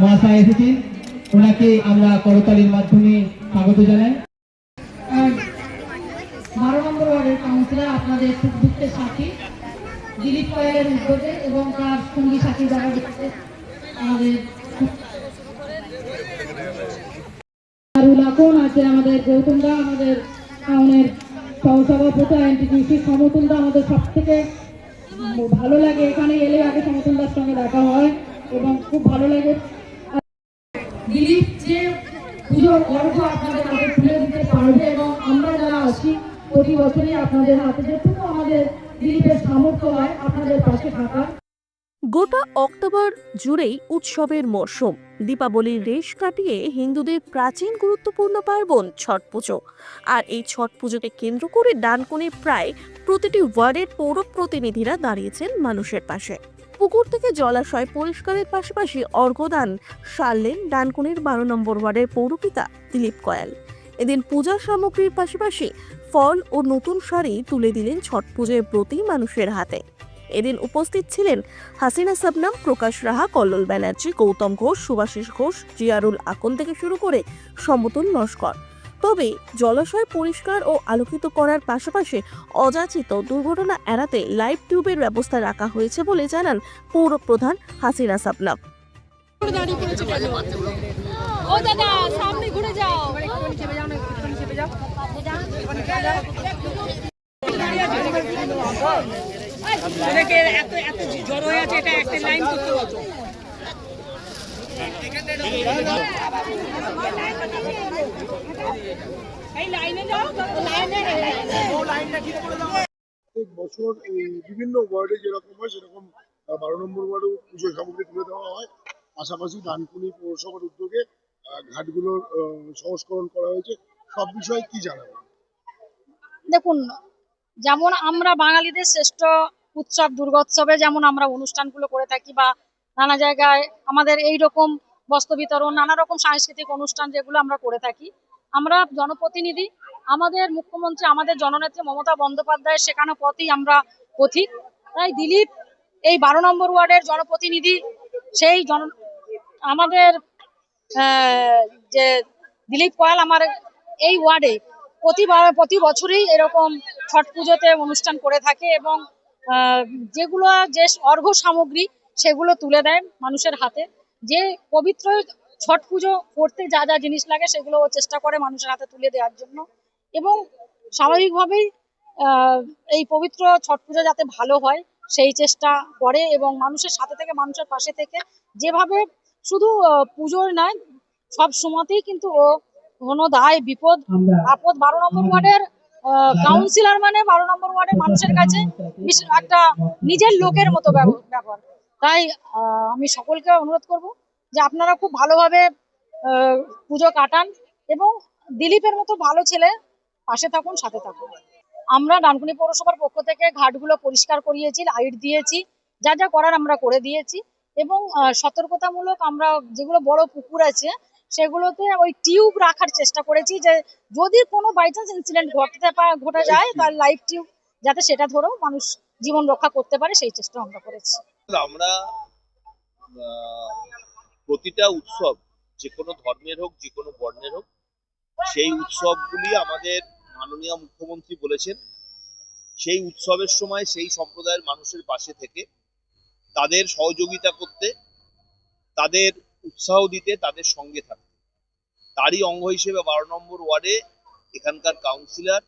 মহাশয় এসেছেন ওনাকে আমরা করতালির মাধ্যমে স্বাগত জানাই। বারো নম্বর ওয়ার্ডের কাউন্সিলর, আপনাদের সুখ দুঃখের সাথী দিলীপ কয়েলের উদ্যোগে এবং তার সঙ্গী সাথী যারা আমাদের দারুল আছে আমাদের গৌতম দা, আমাদের টাউনের সহসভাপতি এনটিপিসি সমতুল দা, আমাদের সব থেকে ভালো লাগে এখানে এলে আগে সমতুল দার সঙ্গে দেখা হয়। এবং খুব ভালো লাগে। দিলীপ, যে পুজোর আপনাদের হাতে তুলে দিতে পারবে এবং আমরা যারা আছি, প্রতি বছরই আপনাদের হাতে যেটুকু আমাদের দিলীপের সামর্থ্য হয়, আপনাদের পাশে গোটা অক্টোবর জুড়েই উৎসবের মরশুম। দীপাবলির রেশ কাটিয়ে হিন্দুদের প্রাচীন গুরুত্বপূর্ণ পার্বণ, ছট পুজো। আর এই ছট পুজোকে কেন্দ্র করে ডানকুনির প্রায় প্রতিটি ওয়ার্ডের পৌর প্রতিনিধিরা দাঁড়িয়েছেন মানুষের পাশে। পুকুর থেকে জলাশয় পরিষ্কারের পাশাপাশি অর্ঘদান সারলেন ডানকুনির বারো নম্বর ওয়ার্ডের পৌরপিতা দিলীপ কয়াল। এদিন পূজার সামগ্রীর পাশাপাশি ফল ও নতুন শাড়ি তুলে দিলেন ছট পুজোর প্রতি মানুষের হাতে। এদিন উপস্থিত ছিলেন হাসিনা সাবনাম, প্রকাশ রাহা, কল্লোল ব্যানার্জি, গৌতম ঘোষ, সুভাষিস ঘোষ, জিয়ারুল আকন থেকে শুরু করে সমতুল নস্কর তবে জলাশয় পরিষ্কার ও আলোকিত করার পাশাপাশি অযাচিত দুর্ঘটনা এড়াতে লাইভ টিউবের ব্যবস্থা রাখা হয়েছে বলে জানান পৌর প্রধান হাসিনা সাবনাম ও দাদা সামনে ঘুরে যাও। এত এত জ্বর হয়ে আছে এটা একটা লাইন করতে বলছো এই লাইনে যাও লাইনে প্রত্যেক বছর বিভিন্ন ওয়ার্ডে যেরকম হয়, সেরকম বারো নম্বর ওয়ার্ডেও পুজো সামগ্রী তুলে দেওয়া হয়। পাশাপাশি পৌরসভার উদ্যোগে ঘাটগুলোর সংস্করণ করা হয়েছে। সব বিষয়ে কি জানাবেন? দেখুন, যেমন আমরা বাঙালিদের শ্রেষ্ঠ উৎসব, দুর্গোৎসবে যেমন আমরা অনুষ্ঠানগুলো করে থাকি বা নানা জায়গায় আমাদের এই রকম বস্ত্র বিতরণ নানা রকম সাংস্কৃতিক অনুষ্ঠান যেগুলো আমরা করে থাকি। আমরা জনপ্রতিনিধি, আমাদের মুখ্যমন্ত্রী, আমাদের জননেত্রী মমতা বন্দ্যোপাধ্যায়ের শেখানো পথেই আমরা পথিক। তাই দিলীপ, এই বারো নম্বর ওয়ার্ডের জনপ্রতিনিধি, সেই জন, আমাদের যে দিলীপ কয়াল আমার এই ওয়ার্ডে প্রতিবার, প্রতি বছরই এরকম ছট পুজোতে অনুষ্ঠান করে থাকে এবং যেগুলো যে অর্ঘ সামগ্রী সেগুলো তুলে দেয় মানুষের হাতে। যে পবিত্র ছট পুজো করতে যা যা জিনিস লাগে সেগুলো ও চেষ্টা করে মানুষের হাতে তুলে দেওয়ার জন্য। এবং স্বাভাবিকভাবেই আহ, এই পবিত্র ছট পুজো যাতে ভালো হয় সেই চেষ্টা করে এবং মানুষের সাথে থেকে মানুষের পাশে থেকে যেভাবে শুধু পুজোর নয় সব সময়তেই কিন্তু ও কোনো দায় বিপদ আপদ বারো নম্বর ওয়ার্ডের কাউন্সিলর মানে বারো নম্বর ওয়ার্ডের মানুষের কাছে একটা নিজের লোকের মতো ব্যবহার। তাই আমি সকলকে অনুরোধ করব যে আপনারা খুব ভালোভাবে পুজো কাটান এবং দিলীপের মতো ভালো ছেলে পাশে থাকুন, সাথে থাকুন। আমরা ডানকুনি পৌরসভার পক্ষ থেকে ঘাটগুলো পরিষ্কার করিয়েছি লাইট দিয়েছি, যা যা করার আমরা করে দিয়েছি এবং সতর্কতামূলক আমরা যেগুলো বড় পুকুর আছে সেগুলোতে ওই টিউব রাখার চেষ্টা করেছি যে যদি কোনো বাইচান্স ইনসিডেন্ট ঘটতে ঘটে যায়, তার লাইফ টিউব যাতে সেটা ধরেও মানুষ জীবন রক্ষা করতে পারে, সেই চেষ্টা আমরা করেছি। আমরা প্রতিটা উৎসব যে কোনো ধর্মের হোক যে কোনো বর্ণের হোক, সেই উৎসবগুলি আমাদের মাননীয় মুখ্যমন্ত্রী বলেছেন। সেই উৎসবের সময় সেই সম্প্রদায়ের মানুষের পাশে থেকে তাদের সহযোগিতা করতে, তাদের উৎসাহ দিতে, তাদের সঙ্গে থাকতে। তারই অঙ্গ হিসেবে বারো নম্বর ওয়ার্ডে এখানকার কাউন্সিলর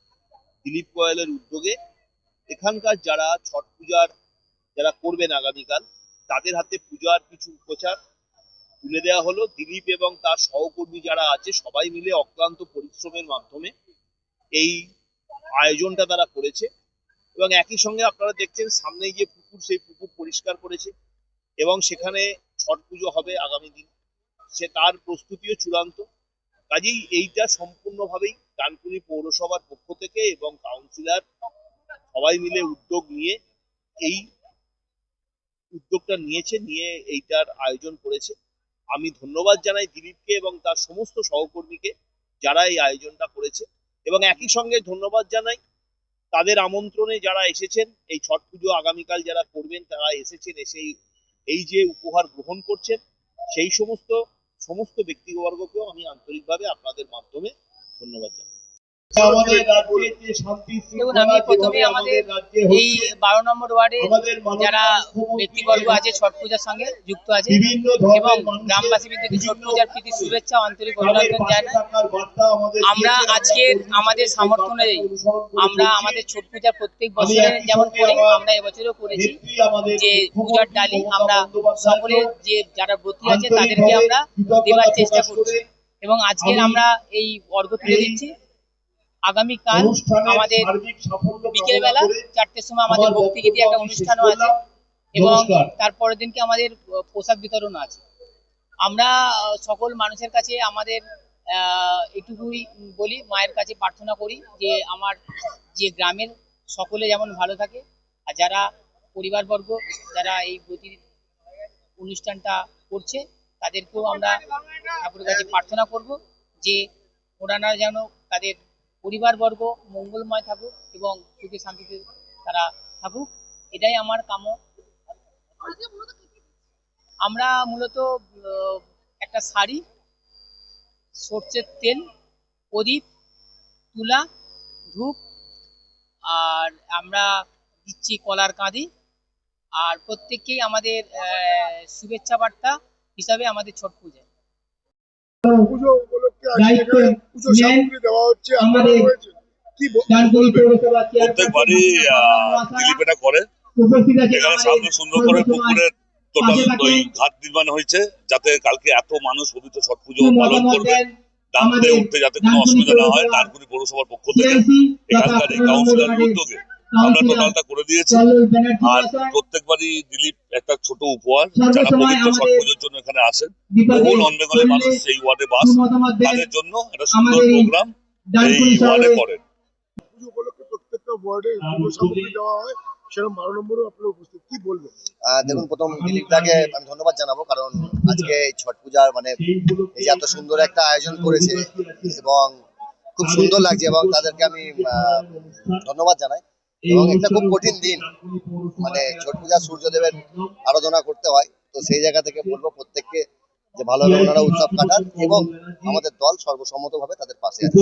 দিলীপ গোয়ালের উদ্যোগে এখানকার যারা ছট পূজার যারা করবেন আগামীকাল, তাদের হাতে পূজার কিছু উপচার তুলে দেওয়া হলো। দিলীপ এবং তার সহকর্মী যারা আছে, সবাই মিলে অক্লান্ত পরিশ্রমের মাধ্যমে এই আয়োজনটা তারা করেছে। এবং একই সঙ্গে আপনারা দেখছেন, সামনে যে পুকুর, সেই পুকুর পরিষ্কার করেছে এবং সেখানে ছট পুজো হবে আগামী দিন। সে তার প্রস্তুতিও চূড়ান্ত। কাজেই এইটা সম্পূর্ণভাবেই ডানকুনি পৌরসভার পক্ষ থেকে এবং কাউন্সিলর সবাই মিলে উদ্যোগ নিয়ে এই উদ্যোগটা নিয়েছে, নিয়ে এইটার আয়োজন করেছে। আমি ধন্যবাদ জানাই দিলীপকে এবং তার সমস্ত সহকর্মীকে যারা এই আয়োজনটা করেছে। এবং একই সঙ্গে ধন্যবাদ জানাই তাদের আমন্ত্রণে যারা এসেছেন, এই ছট পুজো আগামীকাল যারা করবেন, তারা এসেছেন, এসে এই- যে উপহার গ্রহণ করছেন, সেই সমস্ত সমস্ত ব্যক্তিবর্গকেও আমি আন্তরিকভাবে আপনাদের মাধ্যমে ধন্যবাদ জানাই। আমাদের রাজ্যে যে শান্তি আমি প্রথমে আমাদের এই বারো নম্বর ওয়ার্ডে যারা ব্যক্তিবর্গ আছে ছট পূজার সঙ্গে যুক্ত আছে এবং গ্রামবাসীদেরকে ছট পূজার প্রীতি শুভেচ্ছা ও আন্তরিক অভিনন্দন জানাই। আমরা আজকের আমাদের সামর্থ্য অনুযায়ী আমরা আমাদের ছট পূজা প্রত্যেক বছরে যেমন করি আমরা এবছরও করেছি। যে পূজার ডালি আমরা সকলে যে যারা ব্রতী আছে তাদেরকে আমরা দেওয়ার চেষ্টা করছি। এবং আজকের আমরা এই অর্ঘ তুলে দিচ্ছি। আগামীকাল আমাদের বিকেলবেলা চারটের সময় আমাদের ভক্তিগীতি একটা অনুষ্ঠানও আছে এবং তারপরের দিনকে আমাদের পোশাক বিতরণ আছে। আমরা সকল মানুষের কাছে আমাদের এটুকুই বলি মায়ের কাছে প্রার্থনা করি যে আমার যে গ্রামের সকলে যেমন ভালো থাকে আর যারা পরিবারবর্গ যারা এই ব্রতী অনুষ্ঠানটা করছে তাদেরকেও আমরা ঠাকুরের কাছে প্রার্থনা করব যে ওনারা যেন তাদের পরিবারবর্গ মঙ্গলময় থাকুক এবং সুখে শান্তিতে তারা থাকুক, এটাই আমার কাম্য। আমরা মূলত একটা শাড়ি, সর্ষের তেল, প্রদীপ, তুলা, ধূপ, আর আমরা দিচ্ছি কলার কাঁদি। আর প্রত্যেককেই আমাদের শুভেচ্ছা বার্তা হিসাবে আমাদের ছট পূজা। পুজো দায়িত্ব নেন আমাদের প্রত্যেকবারই দিলীপ এটা করে। এখানে সামনে সুন্দর করে পুকুরের টোটাল ওই ঘাট নির্মাণ হয়েছে যাতে কালকে এত মানুষ পবিত্র ছট পুজো পালন করবে। দেন। উঠতে যাতে কোনো অসুবিধা না হয় ডানকুনি পৌরসভার পক্ষ থেকে এখানকার এই কাউন্সিলর উদ্যোগে আমরা টোটালটা করে দিয়েছি। আর প্রত্যেকবারই দিলীপ একটা ছোট উপহার যারা পবিত্র ছট পুজোর জন্য এখানে আসেন। বিপদে বহু নন বেঙ্গলি মানুষ সেই ওয়ার্ডে বাস তাদের জন্য একটা সুন্দর প্রোগ্রাম এই ওয়ার্ডে করেন। উপলক্ষে প্রত্যেকটা ওয়ার্ডে সামগ্রী দেওয়া হয়। সেরকম বারো নম্বরেও আপনারা উপস্থিত। কি বলবেন? আহ, দেখুন প্রথম দিলীপদাকে আমি ধন্যবাদ জানাব কারণ আজকে এই ছট পূজার মানে এই যে এত সুন্দর একটা আয়োজন করেছে এবং খুব সুন্দর লাগছে এবং তাদেরকে আমি আহ, ধন্যবাদ জানাই। এবং এটা খুব কঠিন দিন। মানে ছট পূজা সূর্যদেবের আরাধনা করতে হয়। তো সেই জায়গা থেকে বলব প্রত্যেককে যে ভালোভাবে ওনারা উৎসব কাটান এবং আমাদের দল সর্বসম্মতভাবে তাদের পাশে আছে।